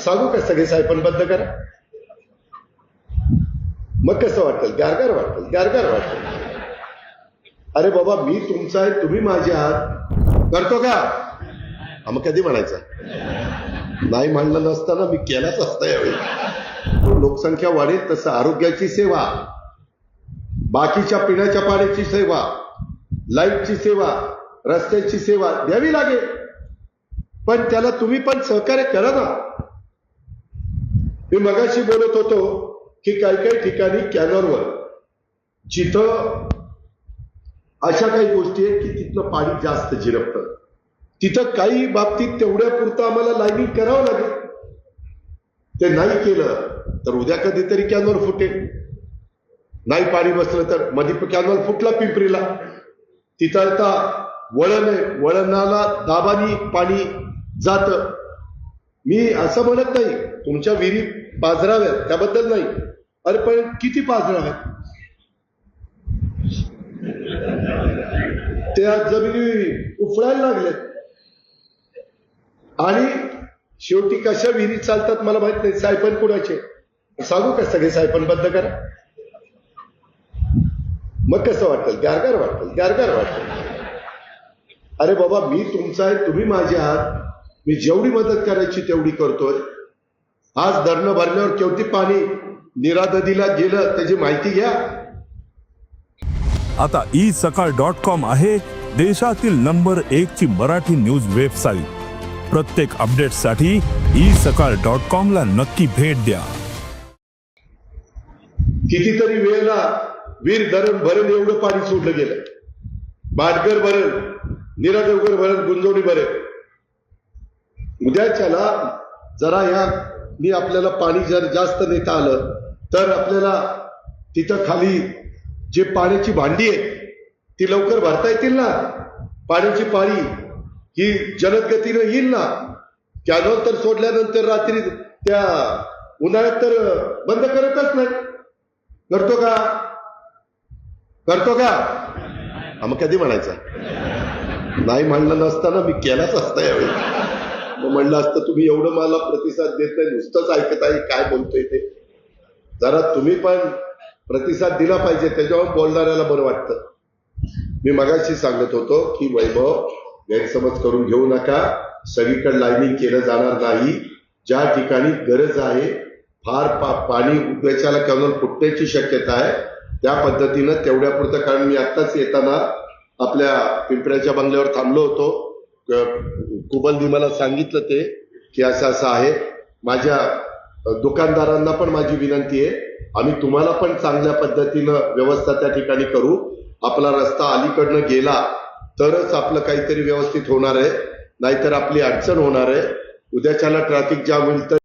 सांगू का सगळे सायपण बंद करा? मग कसं वाटतं? गारगार वाटतं गारगार वाटतं. अरे बाबा मी तुमचा आहे तुम्ही माझे आहात. करतो का? मग कधी म्हणायचा? नाही म्हणलं नसताना मी केलाच असता यावेळी. लोकसंख्या वाढेल तसं आरोग्याची सेवा बाकीच्या पिण्याच्या पाण्याची सेवा लाईटची सेवा रस्त्याची सेवा द्यावी लागेल. पण त्याला तुम्ही पण सहकार्य करा ना. मी मगाशी बोलत होतो की काही काही ठिकाणी कॅनॉरवर जिथं अशा काही गोष्टी आहेत की तिथलं पाणी जास्त झिरपतं तिथं काही बाबतीत तेवढ्या पुरतं आम्हाला लाईनिंग करावं लागेल. ते नाही केलं तर उद्या कधीतरी कॅनवर फुटेल. नाही पाणी बसलं तर मध्ये कॅनॉल फुटला पिंपरीला. तिथं आता वळण आहे. वळणाला दाबानी पाणी जात. मी असं म्हणत नाही. तुमच्या विहिरी पाजराव्यात त्याबद्दल नाही. अरे पण किती पाजराव्यात त्या जमिनी उफळायला लागल्यात आणि शेवटी कशा विहिरी चालतात मला माहीत नाही. सायपन कुणाचे? सांगू का सगळे सायपन बंद करा? मग कसं वाटतं गारगार वाटतं गारगार वाटेल. अरे बाबा मी तुमचा आहे तुम्ही माझे आहात. मी जेवढी मदत करायची तेवढी करतोय. आज धरणं भरल्यावर केवढी पाणी निरा नदीला गेलं त्याची माहिती घ्या. आता ई सकाळ डॉट कॉम आहे देशातील नंबर एक ची मराठी न्यूज वेबसाईट. प्रत्येक अपडेटसाठी ई सकाळ डॉट कॉम ला नक्की भेट द्या. कितीतरी वेळेला वीर धरण भरण एवढं पाणी सोडलं गेलं. बाटगर भरण निरादेवकर भरण गुंजवणी भरण. उद्याच्याला जरा या मी आपल्याला पाणी जर जास्त नेता आलं तर आपल्याला तिथं खाली जे पाण्याची भांडी आहे ती लवकर भरता येतील ना? पाण्याची पाळी ही जलद गतीनं येईल ना? कॅनॉल तर सोडल्यानंतर रात्री त्या उन्हाळ्यात तर बंद करतच नाही. करतो का? करतो का? हा, मग कधी म्हणायचा? नाही म्हणलं नसताना मी केलाच असता यावेळी. म्हणलं असतं तुम्ही एवढं मला प्रतिसाद देत नाही नुसतंच ऐकत आहे काय बोलतोय ते? जरा तुम्ही पण प्रतिसाद दिला पाहिजे त्याच्यावर बोलणाऱ्याला बरं वाटतं. मी मगाशी सांगत होतो की वैभव गैरसमज करून घेऊ नका. सगळीकडे लाईनिंग केलं जाणार नाही. ज्या ठिकाणी गरज आहे फार पा, पाणी उद्याच्याला कॅनॉल फुटण्याची शक्यता आहे. त्या पद्धतीनं तेवढ्या पुरतं कारण मी आत्ताच येताना आपल्या पिंपऱ्याच्या बंगल्यावर थांबलो होतो. कुबलनी मला सांगितलं ते की असं असं आहे. माझ्या दुकानदारांना पण माझी विनंती आहे. आम्ही तुम्हाला पण चांगल्या पद्धतीनं व्यवस्था त्या ठिकाणी करू. आपला रस्ता अलीकडनं गेला तरच आपलं काहीतरी व्यवस्थित होणार आहे. नाहीतर आपली अडचण होणार आहे. उद्याच्याला ट्रॅफिक जाम होईल तर